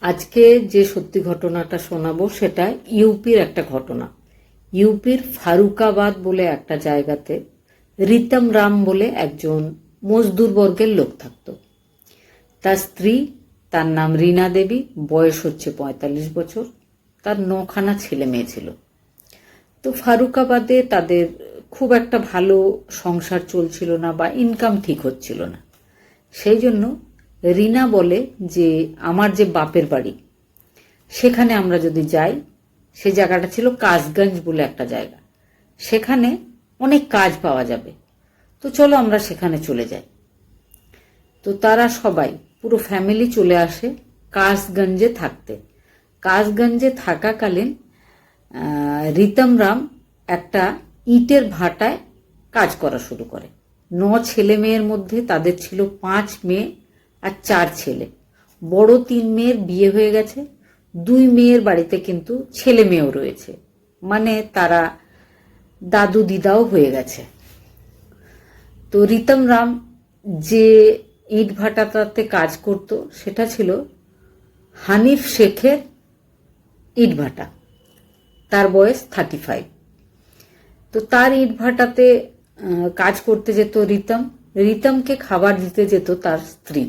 আজকে যে সত্যি ঘটনাটা শোনাবো সেটা ইউপির একটা ঘটনা। ইউপির ফারুকাবাদ বলে একটা জায়গাতে রিতম রাম বলে একজন মজদুর বর্গের লোক থাকতো। তার স্ত্রী, তার নাম রীনা দেবী, বয়স হচ্ছে পঁয়তাল্লিশ বছর, তার নখানা ছেলে মেয়ে ছিল। তো ফারুকাবাদে তাদের খুব একটা ভালো সংসার চলছিল না বা ইনকাম ঠিক হচ্ছিল না। সেই জন্য রিনা বলে যে, আমার যে বাপের বাড়ি, সেখানে আমরা যদি যাই, সে জায়গাটা ছিল কাশগঞ্জ বলে একটা জায়গা। সেখানে অনেক কাজ পাওয়া যাবে। তো চলো আমরা সেখানে চলে যাই। তো তারা সবাই, পুরো ফ্যামিলি চলে আসে কাশগঞ্জে থাকতে। কাশগঞ্জে থাকাকালীন রিতম রাম একটা ইটের ভাটায় কাজ করা শুরু করে। ন ছেলে মেয়ের মধ্যে তাদের ছিল পাঁচ মেয়ে। আর চার ছেলে। বড় তিন মেয়ের বিয়ে হয়ে গেছে। দুই মেয়ের বাড়িতে কিন্তু ছেলে মেয়েও রয়েছে। মানে তারা দাদু দিদাও হয়ে গেছে। তো রিতম রাম যে ইট ভাটাটাতে কাজ করত, সেটা ছিল হানিফ শেখের ইট ভাটা। তার বয়স থার্টি ফাইভ তো তার ইট ভাটাতে কাজ করতে যেত রিতম। রিতমকে খাবার দিতে যেত তার স্ত্রী।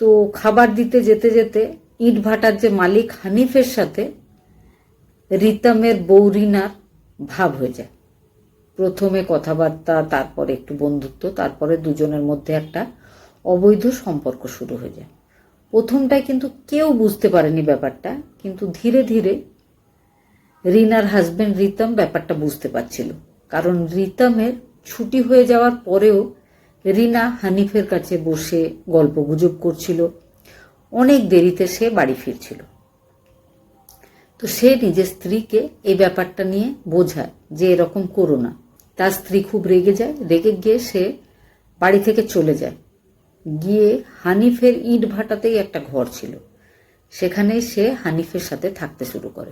তো খাবার দিতে যেতে যেতে ইট ভাটার যে মালিক হানিফের সাথে রিতমের বৌরিনার ভাব হয়ে যায়। প্রথমে কথাবার্তা, তারপরে একটু বন্ধুত্ব, তারপরে দুজনের মধ্যে একটা অবৈধ সম্পর্ক শুরু হয়ে যায়। প্রথমটায় কিন্তু কেউ বুঝতে পারেনি ব্যাপারটা, কিন্তু ধীরে ধীরে রিনার হাজবেন্ড রিতম ব্যাপারটা বুঝতে পারছিল। কারণ রিতমের ছুটি হয়ে যাওয়ার পরেও রিনা হানিফের কাছে বসে গল্প গুজব করছিল। অনেক দেরিতে সে বাড়ি ফিরছিল। তো সে নিজের স্ত্রীকে এই ব্যাপারটা নিয়ে বোঝায় যে এরকম করো না। তার স্ত্রী খুব রেগে যায়, রেগে গিয়ে সে বাড়ি থেকে চলে যায়। গিয়ে হানিফের ইট ভাটাতেই একটা ঘর ছিল। সেখানে সে হানিফের সাথে থাকতে শুরু করে।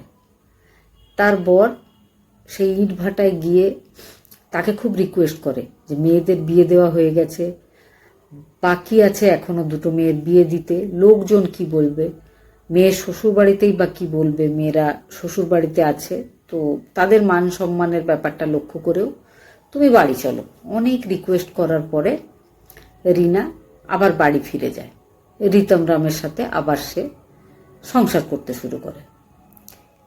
তার বর সেই ইট ভাটায় গিয়ে তাকে খুব রিকোয়েস্ট করে যে মেয়েদের বিয়ে দেওয়া হয়ে গেছে। বাকি আছে এখনও দুটো মেয়ের বিয়ে দিতে। লোকজন কি বলবে? মেয়ের শ্বশুর বাড়িতেই বা কি বলবে? মেয়েরা শ্বশুর বাড়িতে আছে, তো তাদের মান সম্মানের ব্যাপারটা লক্ষ্য করেও তুমি বাড়ি চলো। অনেক রিকোয়েস্ট করার পরে রিনা আবার বাড়ি ফিরে যায়। রিতম রামের সাথে আবার সে সংসার করতে শুরু করে।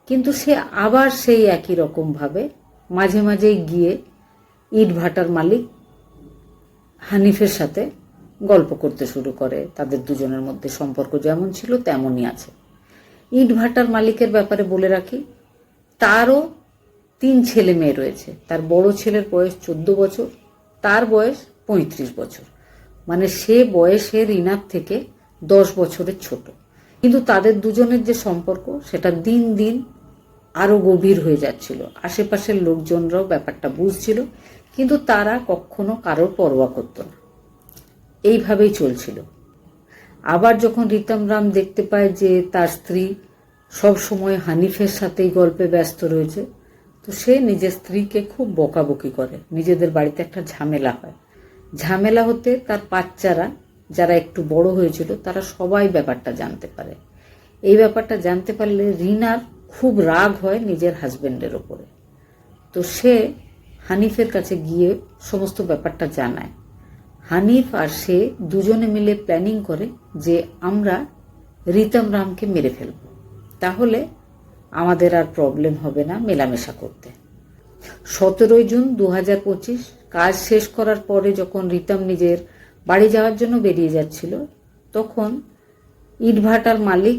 কিন্তু সে আবার সেই একই রকম ভাবে মাঝে মাঝেই গিয়ে ইট ভাটার মালিক হানিফের সাথে গল্প করতে শুরু করে। তাদের দুজনের মধ্যে সম্পর্ক যেমন ছিল, তেমনই আছে। ইট ভাটার মালিকের ব্যাপারে বলে রাখি, তারও তিন ছেলে মেয়ে রয়েছে। তার বড় ছেলের বয়স চোদ্দ বছর, তার বয়স পঁয়ত্রিশ বছর। মানে সে বয়সে রিনার থেকে দশ বছরের ছোট। কিন্তু তাদের দুজনের যে সম্পর্ক, সেটা দিন দিন আরও গভীর হয়ে যাচ্ছিল। আশেপাশের লোকজনরাও ব্যাপারটা বুঝছিল, কিন্তু তারা কখনো কারোর পরোয়া করতো না। এইভাবেই চলছিল। আবার যখন রিতম রাম দেখতে পায় যে তার স্ত্রী সব সময় হানিফের সাথেই গল্পে ব্যস্ত রয়েছে, তো সে নিজের স্ত্রীকে খুব বকাবকি করে। নিজেদের বাড়িতে একটা ঝামেলা হয়। ঝামেলা হতে তার বাচ্চারা, যারা একটু বড় হয়েছিল, তারা সবাই ব্যাপারটা জানতে পারে। এই ব্যাপারটা জানতে পারলে রিনার খুব রাগ হয় নিজের হাজবেন্ডের ওপরে তো সে হানিফের কাছে গিয়ে সমস্ত ব্যাপারটা জানায়। হানিফ আর সে দুজনে মিলে প্ল্যানিং করে যে আমরা রিতম রামকে মেরে ফেলব। তাহলে আমাদের আর প্রবলেম হবে না মেলামেশা করতে। সতেরোই জুন দু হাজার পঁচিশ, কাজ শেষ করার পরে যখন রিতম নিজের বাড়ি যাওয়ার জন্য বেরিয়ে যাচ্ছিল, তখন ইটভাটার মালিক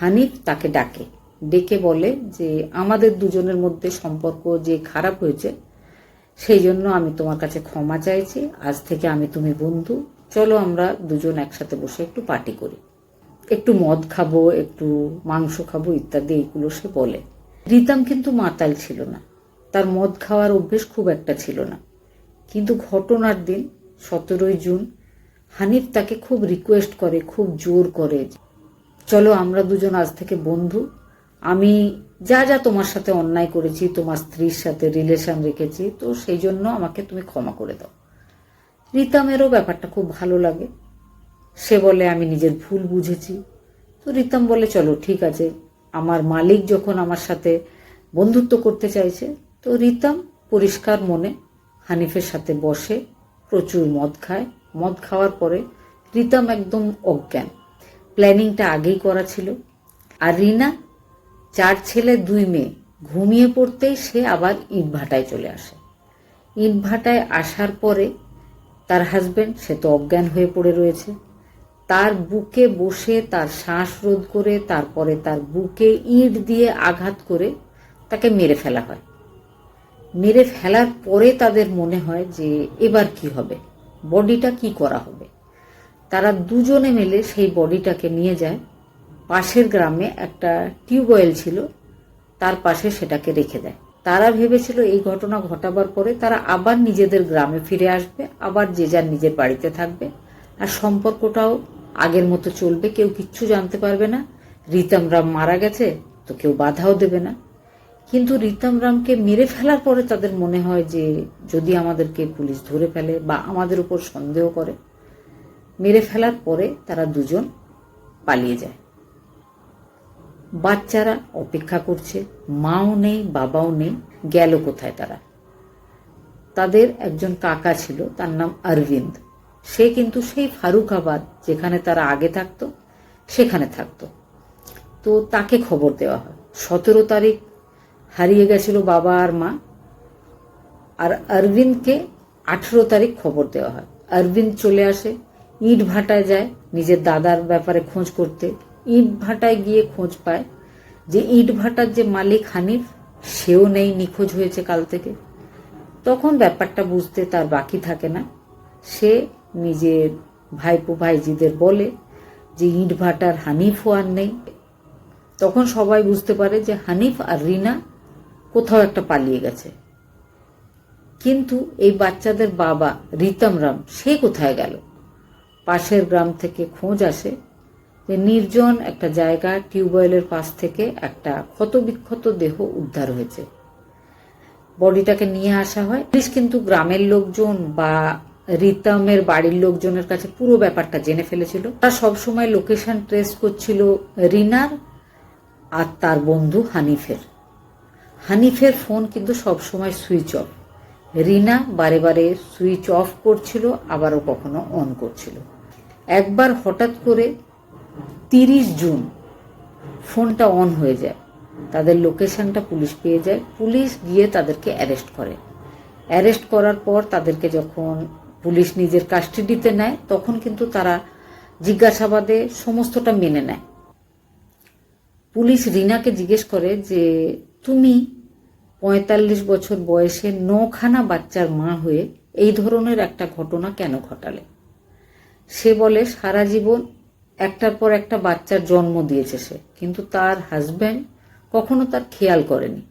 হানিফ তাকে ডাকে। ডেকে বলে যে, আমাদের দুজনের মধ্যে সম্পর্ক যে খারাপ হয়েছে, সেই জন্য আমি তোমার কাছে ক্ষমা চাইছি। আজ থেকে আমি তুমি বন্ধু। চলো আমরা দুজন একসাথে বসে একটু পার্টি করি। একটু মদ খাব, একটু মাংস খাব ইত্যাদি, এইগুলো সে বলে। রিতাম কিন্তু মাতাল ছিল না। তার মদ খাওয়ার অভ্যেস খুব একটা ছিল না। কিন্তু ঘটনার দিন, সতেরোই জুন, হানিফ তাকে খুব রিকোয়েস্ট করে, খুব জোর করে চলো আমরা দুজন আজ থেকে বন্ধু। আমি যা যা তোমার সাথে অন্যায় করেছি, তোমার স্ত্রীর সাথে রিলেশন রেখেছি, তো সেই জন্য আমাকে তুমি ক্ষমা করে দাও। রিতামেরও ব্যাপারটা খুব ভালো লাগে। সে বলে, আমি নিজের ভুল বুঝেছি। তো রিতম বলে, চলো, ঠিক আছে। আমার মালিক যখন আমার সাথে বন্ধুত্ব করতে চাইছে, তো রিতম পরিষ্কার মনে হানিফের সাথে বসে প্রচুর মদ খায়। মদ খাওয়ার পরে রিতম একদম অজ্ঞান। প্ল্যানিংটা আগেই করা ছিল। আর রিনা চার ছেলে, দুই মেয়ে। ঘুমিয়ে পড়তেই সে আবার ইট ভাটায় চলে আসে। ইট ভাটায় আসার পরে তার হাজব্যান্ড সে তো অজ্ঞান হয়ে পড়ে রয়েছে। তার বুকে বসে তার শ্বাস রোধ করে, তারপরে তার বুকে ইট দিয়ে আঘাত করে তাকে মেরে ফেলা হয়। মেরে ফেলার পরে তাদের মনে হয় যে, এবার কি হবে? বডিটা কি করা হবে? তারা দুজনে মিলে সেই বডিটাকে নিয়ে যায় পাশের গ্রামে একটা টিউবওয়েল ছিল, তার পাশে সেটাকে রেখে দেয়। তারা ভেবেছিল এই ঘটনা ঘটাবার পরে তারা আবার নিজেদের গ্রামে ফিরে আসবে, আবার যে যার নিজের বাড়িতে থাকবে। আর সম্পর্কটাও আগের মতো চলবে, কেউ কিচ্ছু জানতে পারবে না। রিতম রাম মারা গেছে, তো কেউ বাধাও দেবে না। কিন্তু রিতম রামকে মেরে ফেলার পরে তাদের মনে হয় যে যদি আমাদেরকে পুলিশ ধরে ফেলে বা আমাদের উপর সন্দেহ করে, মেরে ফেলার পরে তারা দুজন পালিয়ে যায়। বাচ্চারা অপেক্ষা করছে, মাও নেই, বাবাও নেই, গেল কোথায় তারা? তাদের একজন কাকা ছিল, তার নাম অরবিন্দ। সে কিন্তু সেই ফারুকাবাদ যেখানে তারা আগে থাকতো, সেখানে থাকতো। তো তাকে খবর দেওয়া হয়। সতেরো তারিখ হারিয়ে গেছিল বাবা আর মা। আর অরবিন্দকে আঠেরো তারিখ খবর দেওয়া হয়। অরবিন্দ চলে আসে ইট ভাটায় যায় নিজের দাদার ব্যাপারে খোঁজ করতে। ইট ভাটায় গিয়ে খোঁজ পায় যে ইট ভাটার যে মালিক হানিফ, সেও নেই, নিখোঁজ হয়েছে কাল থেকে। তখন ব্যাপারটা বুঝতে তার বাকি থাকে না। সে নিজের ভাইপো ভাইজিদের বলে যে ইট ভাটার হানিফও আর নেই। তখন সবাই বুঝতে পারে যে হানিফ আর রিনা কোথাও একটা পালিয়ে গেছে। কিন্তু এই বাচ্চাদের বাবা রিতম রাম সে কোথায় গেল? পাশের গ্রাম থেকে খোঁজ আসে নির্জন একটা জায়গা টিউবওয়েলের পাশ থেকে একটা ক্ষতবিক্ষত দেহ উদ্ধার হয়েছে। বডিটাকে নিয়ে আসা হয়। পুলিশ কিন্তু গ্রামের লোকজন বা রিতমের বাড়ির লোকজনের কাছে পুরো ব্যাপারটা জেনে ফেলেছিল। তারা সবসময় লোকেশন ট্রেস করছিল রিনার আর তার বন্ধু হানিফের। হানিফের ফোন কিন্তু সবসময় সুইচ অফ। রিনা বারে বারে সুইচ অফ করছিল, আবারও কখনো অন করছিল। একবার হঠাৎ করে তিরিশ জুন ফোনটা অন হয়ে যায়। তাদের লোকেশনটা পুলিশ পেয়ে যায়। পুলিশ গিয়ে তাদেরকে অ্যারেস্ট করে। অ্যারেস্ট করার পর তাদেরকে যখন পুলিশ নিজের কাস্টাডিতে নেয়, তখন কিন্তু তারা জিজ্ঞাসাবাদে সমস্তটা মেনে নেয়। পুলিশ রিনাকে জিজ্ঞেস করে যে, তুমি পঁয়তাল্লিশ বছর বয়সে নখানা বাচ্চার মা হয়ে এই ধরনের একটা ঘটনা কেন ঘটালে? সে বলে, সারা জীবন একটার পর একটা বাচ্চার জন্ম দিয়েছে সে। কিন্তু তার হাজব্যান্ড কখনো তার খেয়াল করেনি।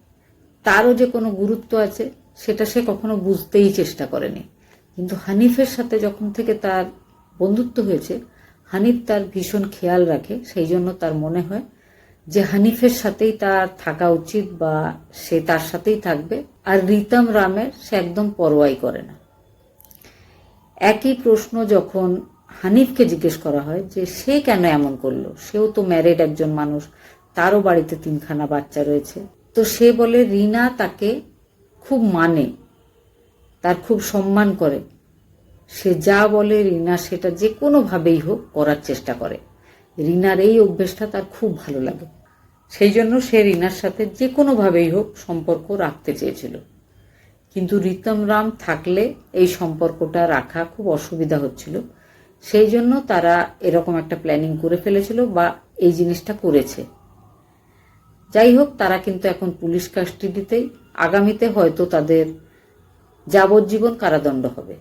তারও যে কোনো গুরুত্ব আছে, সেটা সে কখনো বুঝতেই চেষ্টা করেনি। কিন্তু হানিফের সাথে যখন থেকে তার বন্ধুত্ব হয়েছে, হানিফ তার ভীষণ খেয়াল রাখে, সেই জন্য তার মনে হয় যে হানিফের সাথেই তার থাকা উচিত বা সে তার সাথেই থাকবে, আর রিতম রামের সে একদম পরোয়াই করে না। একই প্রশ্ন যখন হানিফকে জিজ্ঞেস করা হয় যে, সে কেন এমন করল? সেও তো ম্যারেড একজন মানুষ, তারও বাড়িতে তিনখানা বাচ্চা রয়েছে। তো সে বলে, রিনা তাকে খুব মানে তার খুব সম্মান করে। সে যা বলে রিনা সেটা যে কোনোভাবেই হোক করার চেষ্টা করে। রিনার এই অভ্যেসটা তার খুব ভালো লাগে। সেই জন্য সে রিনার সাথে যে কোনোভাবেই হোক সম্পর্ক রাখতে চেয়েছিল। কিন্তু রিতম রাম থাকলে এই সম্পর্কটা রাখা খুব অসুবিধা হচ্ছিল। সেই জন্য তারা এরকম একটা প্ল্যানিং করে ফেলেছিল বা এই জিনিসটা করেছে। যাই হোক, তারা কিন্তু এখন পুলিশ কাস্টডিতেই আগামীতে হয়তো তাদের যাবজ্জীবন কারাদণ্ড হবে।